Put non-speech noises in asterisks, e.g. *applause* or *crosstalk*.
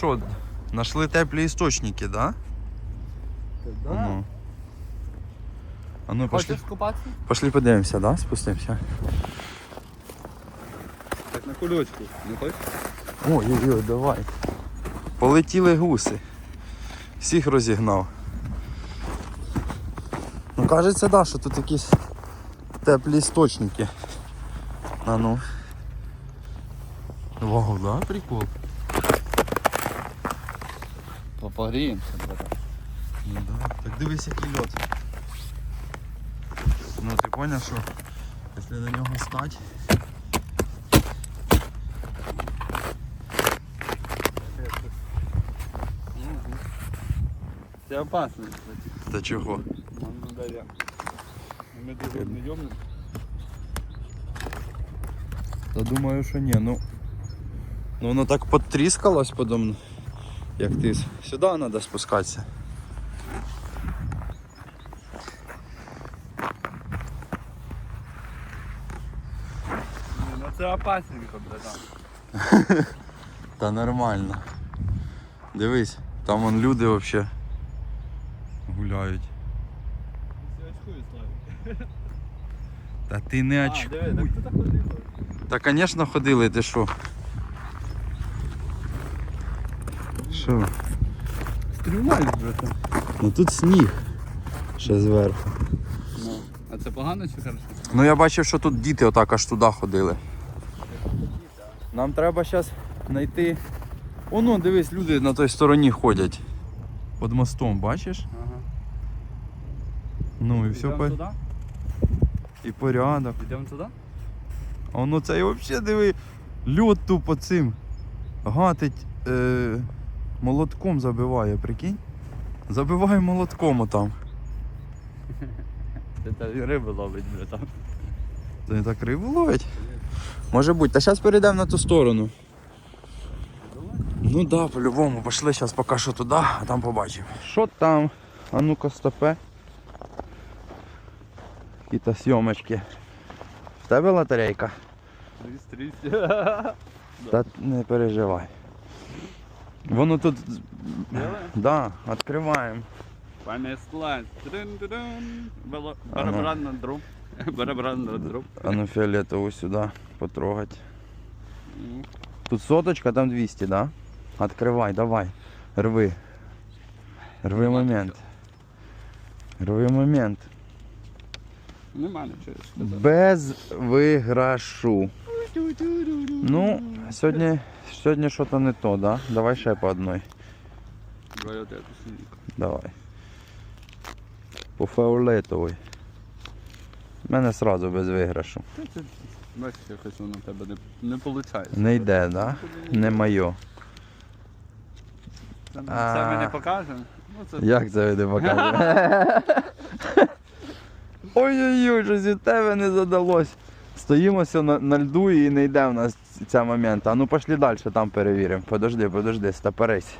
Що, знайшли теплі істочники, да? Да. Ну. А ну пошли, Хочеш скупатися? пошли подивимося, да? Спустимося. Так на кульочку. Не хочеш? Ой-ой-ой, давай. Полетіли гуси. Всіх розігнав. Ну кажеться, да, що тут якісь теплі істочники. А ну. Вау, да, прикол. Попогріємося, братан. Ну да. Так дивись який льот. Ну ти поняв, що якщо на нього стать. Це опасно, кстати. Та чого? Нам надо я. Ми дуже не йомнемо. Та думаю, що ні, ну. Ну воно так потріскалось подобно. Як ти. Сюди треба спускатися. Ну це опасненько, братан. *laughs* Та нормально. Дивись, там вон люди взагалі гуляють. Всі очкують, Славік. Та ти не А, диви, так очкуй. так ходило. Та звісно ходили, ти що? Що? Стрімають, братан. Ну тут сніг. Ще зверху. Ну, а це погано чи хорошо? Ну я бачив, що тут діти отак аж туди ходили. Нам треба зараз знайти. О, ну дивись, люди на той стороні ходять. Під мостом, бачиш? Ага. Ну і все Йдемо по... туди? і порядок. Йдемо туди? А воно це і взагалі диви, льот тупо цим. Гатить е, молотком забиває, прикинь? Забиває молотком отам. Це та риби ловить, братан. Це не так рибу ловить? Може бути. Та зараз перейдемо на ту сторону. Ну да, по-любому. Пішли зараз поки що туди, а там побачимо. Що там? А ну-ка стопе. Якісь сйомочки. В тебе лотерейка? Тріс, тріс. *laughs* Та не переживай. Воно тут. Делаем? Да, відкриваємо. Пане слайд. Трин-трин. Бело- Ага. Барабан на друг. Барабан на *laughs* друг. А ну фіолетову сюди потрогать. М. Тут соточка, там 200, да? Открывай, давай. Рви. Рви момент. Рви момент. Нема нічого сказати. Без виграшу. Ну, сьогодні, сьогодні щось не то, да? Давай ще по одной. Давай от эту. Давай. По фіолетовій. У мене сразу без виграшу. Бачиш, якось воно в тебе не, не виходить. Не йде, да? Не моє. Це, це ми не покажемо. Ну, це Як це ви не? *laughs* Ой-ой-ой, щось від тебе не задалось. Стоїмося на, на льду і не йде в нас ця момент. А ну пошли далі, там перевіримо. Подожди, подожди, стопорись.